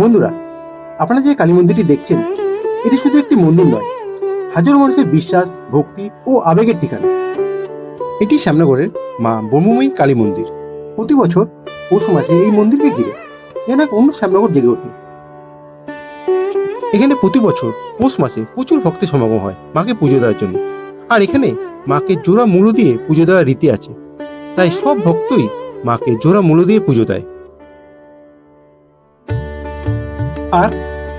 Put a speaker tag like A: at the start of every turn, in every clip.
A: বন্ধুরা, আপনারা যে কালী মন্দিরটি দেখছেন, এটি শুধু একটি মন্দির নয়, হাজার মানুষের বিশ্বাস, ভক্তি ও আবেগের ঠিকানা। এটি শ্যামনগরের মা ব্রহ্মময়ী কালী মন্দির। প্রতি বছর পৌষ মাসে এই মন্দিরকে ঘিরে যেন এক অন্য শ্যামনগর জেগে ওঠে। এখানে প্রতি বছর পৌষ মাসে প্রচুর ভক্তের সমাগম হয় মাকে পুজো দেওয়ার জন্য। আর এখানে মাকে জোড়া মূল্য দিয়ে পুজো দেওয়ার রীতি আছে। তাই সব ভক্তই মাকে জোড়া মূল্য দিয়ে পুজো দেয়। আর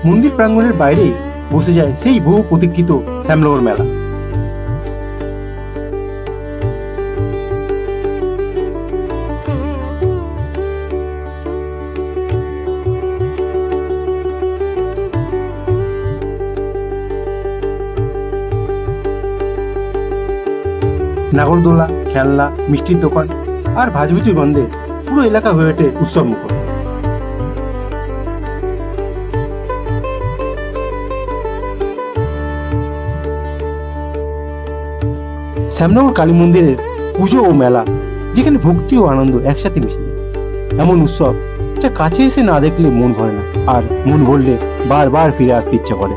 A: মন্দির প্রাঙ্গণের বাইরে বসে যায় সেই বহু প্রতীক্ষিত শ্যামনগর মেলা। নাগরদোলা, খেলনা, মিষ্টির দোকান আর ভাজভুজি গন্ধে পুরো এলাকা হয়ে ওঠে উৎসব মুখর শ্যামনগর কালী মন্দিরের পুজো ও মেলা, যেখানে ভক্তি ও আনন্দ একসাথে মিশে। এমন উৎসব যা কাছে এসে না দেখলে মন ভরে না, আর মন ভরলে বারবার ফিরে আসতে ইচ্ছে করে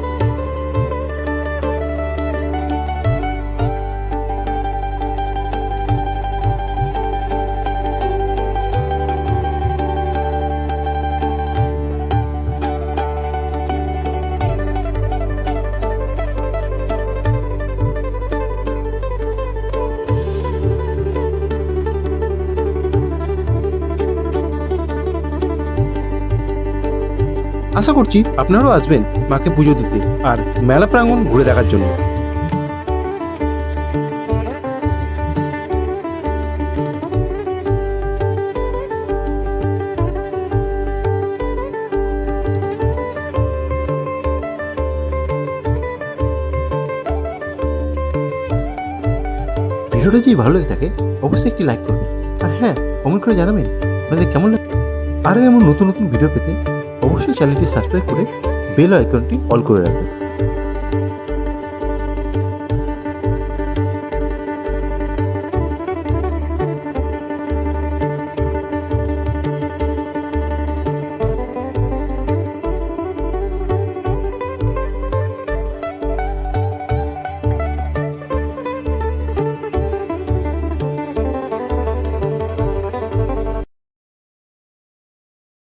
A: আশা করছি আপনারাও আসবেন মাকে পুজো দিতে আর মেলা প্রাঙ্গণ ঘুরে দেখার জন্য। ভিডিওটা যদি ভালো লেগে থাকে, অবশ্যই একটি লাইক করবেন। আর হ্যাঁ কমেন্ট করে জানাবেন আপনাদের কেমন লাগে আরও এমন নতুন নতুন ভিডিও পেতে অবশ্যই চ্যানেলটি সাবস্ক্রাইব করে বেল আইকনটি অল করে রাখবেন।